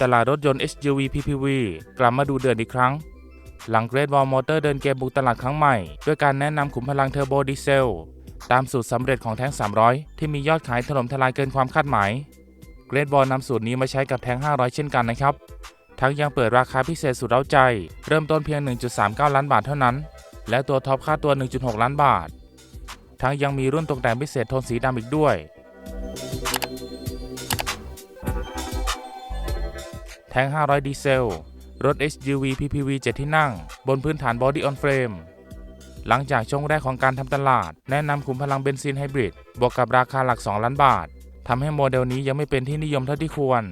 ตลาดรถยนต์ SUV PPV กลับมาดูเดือดอีกครั้ง หลัง Great Wall Motor เดินเกมบุกตลาดครั้งใหม่ ด้วยการแนะนำขุมพลังเทอร์โบดีเซล ตามสูตรสำเร็จของแท้ง 300 ที่มียอดขายถล่มทลายเกินความคาดหมาย Great Wall นำสูตรนี้มาใช้กับแท้ง 500 เช่นกันนะครับ ทั้งยังเปิดราคาพิเศษสุดเร้าใจ เริ่มต้นเพียง 1.39 ล้านบาทเท่านั้น และตัวท็อปค่าตัว 1.6 ล้านบาท ทั้งยังมีรุ่นตกแต่งพิเศษโทนสีดำอีกด้วย แทง500 ดีเซล รถ SUV PPV 7 ที่นั่ง บนพื้นฐาน Body on Frame หลังจากช่วงแรกของการทำตลาด แนะนำขุมพลังเบนซินไฮบริด บวกกับราคาหลัก 2 ล้านบาท ทำให้โมเดลนี้ยังไม่เป็นที่นิยมเท่าที่ควร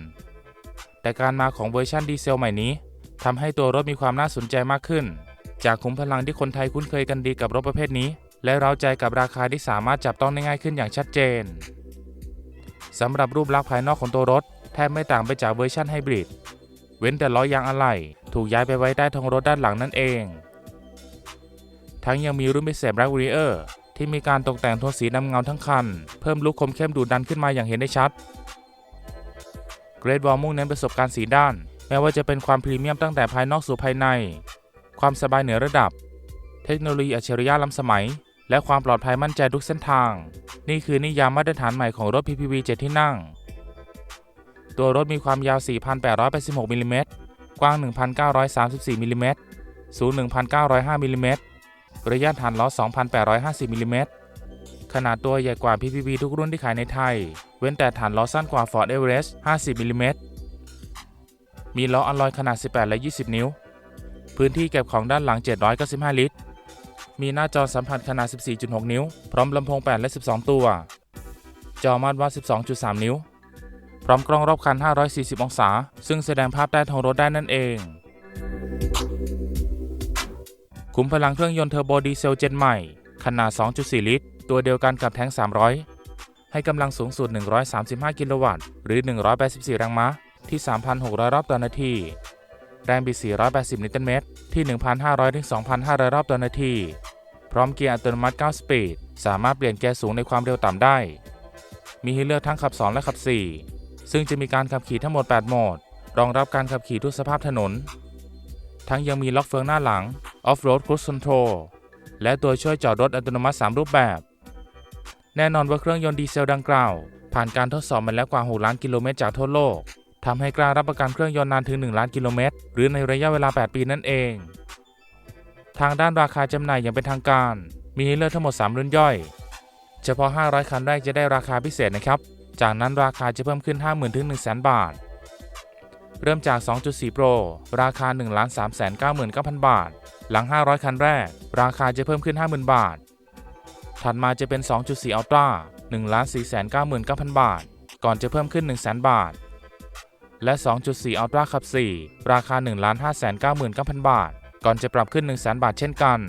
แต่การมาของเวอร์ชันดีเซลใหม่นี้ทำให้ตัวรถมีความน่าสนใจมากขึ้น จากขุมพลังที่คนไทยคุ้นเคยกันดีกับรถประเภทนี้ และเร้าใจกับราคาที่สามารถจับต้องได้ง่ายขึ้นอย่างชัดเจนสำหรับรูปลักษณ์ภายนอกของตัวรถ แทบไม่ต่างไปจากเวอร์ชันไฮบริด เว้นแต่ล้อยางอะไหล่ถูกย้ายไปไว้ใต้ท้องรถด้านหลังนั่นเอง ทั้งยังมีรุ่นพิเศษ Black Warrior ที่มีการตกแต่งโทนสีดำเงาทั้งคัน เพิ่มลุคคมเข้มดูดันขึ้นมาอย่างเห็นได้ชัด Great Wall มุ่งเน้นประสบการณ์สีด้าน แม้ว่าจะเป็นความพรีเมียมตั้งแต่ภายนอกสู่ภายใน ความสบายเหนือระดับ เทคโนโลยีอัจฉริยะล้ำสมัย และความปลอดภัยมั่นใจทุกเส้นทาง นี่คือนิยามมาตรฐานใหม่ของรถ PPV 7 ที่นั่ง ตัวรถมีความยาว 4,886มิลลิเมตรกว้าง 1,934มิลลิเมตรสูง 1,905มิลลิเมตรระยะฐานล้อ 2,850มิลลิเมตรขนาดตัวใหญ่กว่า PPV ทุกรุ่นที่ขายในไทย เว้นแต่ฐานล้อสั้นกว่า Ford Everest 50มิลลิเมตรมีล้ออัลลอยขนาด 18 และ 20 นิ้ว พื้นที่เก็บของด้านหลัง 795 ลิตร มีหน้าจอสัมผัสขนาด 14.6 นิ้ว พร้อมลำโพง 8 และ 12 ตัว จอมาตรวัด 12.3 นิ้ว ร้อมกล้องรอบคัน 540 องศา ซึ่งแสดงภาพใต้ท้องรถได้นั่นเองขุมพลังเครื่องยนต์เทอร์โบดีเซลเจนใหม่ ขนาด 2.4 ลิตร ตัวเดียวกันกับแท้ง 300 ให้กำลังสูงสุด 135 กิโลวัตต์ หรือ 184 แรงม้า ที่ 3,600 รอบต่อนาที แรงบิด 480 นิวตันเมตร ที่ 1,500ถึง2,500 รอบต่อนาที พร้อมเกียร์อัตโนมัติ 9 สปีด สามารถเปลี่ยนเกียร์สูงในความเร็วต่ำได้ มีให้เลือกทั้งขับ 2 และขับ 4 ซึ่งจะมีการขับขี่ทั้งหมด 8 โหมด รองรับการขับขี่ทุกสภาพถนน ทั้งยังมีล็อกเฟืองหน้าหลัง Off-road Cruise Control และตัวช่วยจอดรถอัตโนมัติ 3 รูปแบบ แน่นอนว่าเครื่องยนต์ดีเซลดังกล่าว ผ่านการทดสอบมาแล้วกว่า 6 ล้านกิโลเมตรจากทั่วโลกทำให้กล้ารับประกันเครื่องยนต์นานถึง 1 ล้านกิโลเมตร หรือในระยะเวลา 8 ปีนั่นเอง ทางด้านราคาจำหน่ายอย่างเป็นทางการ มีให้เลือกทั้งหมด 3 รุ่นย่อย เฉพาะ 500 คันแรกจะได้ราคาพิเศษนะครับ จากนั้นราคาจะเพิ่มขึ้น 50,000ถึง100,000 บาท เริ่มจาก 2.4 Pro ราคา 1 3 9 9 0 0 0 บาท หลัง 500 คันแรก ราคาจะเพิ่มขึ้น 50,000 บาท ถัดมาจะเป็น 2.4 Ultra 1 4 9 9 0 0 0บาท ก่อนจะเพิ่มขึ้น 100,000 บาท และ 2.4 Ultra ขับ 4 ราคา 1 5 9 9 0 0 0บาท ก่อนจะปรับขึ้น 100,000 บาทเช่นกัน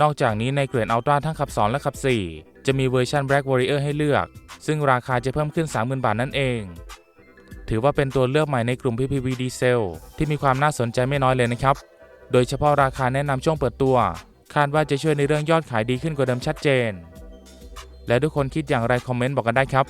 นอกจากนี้ในเกรด Ultra ทั้งขับ 2 และขับ 4 จะมีเวอร์ชัน Black Warrior ให้เลือก ซึ่งราคาจะเพิ่มขึ้น 30,000 บาทนั่นเอง ถือว่าเป็นตัวเลือกใหม่ในกลุ่ม PPV Diesel ที่มีความน่าสนใจไม่น้อยเลยนะครับ โดยเฉพาะราคาแนะนำช่วงเปิดตัว คาดว่าจะช่วยในเรื่องยอดขายดีขึ้นกว่าเดิมชัดเจน และทุกคนคิดอย่างไรคอมเมนต์บอกกันได้ครับ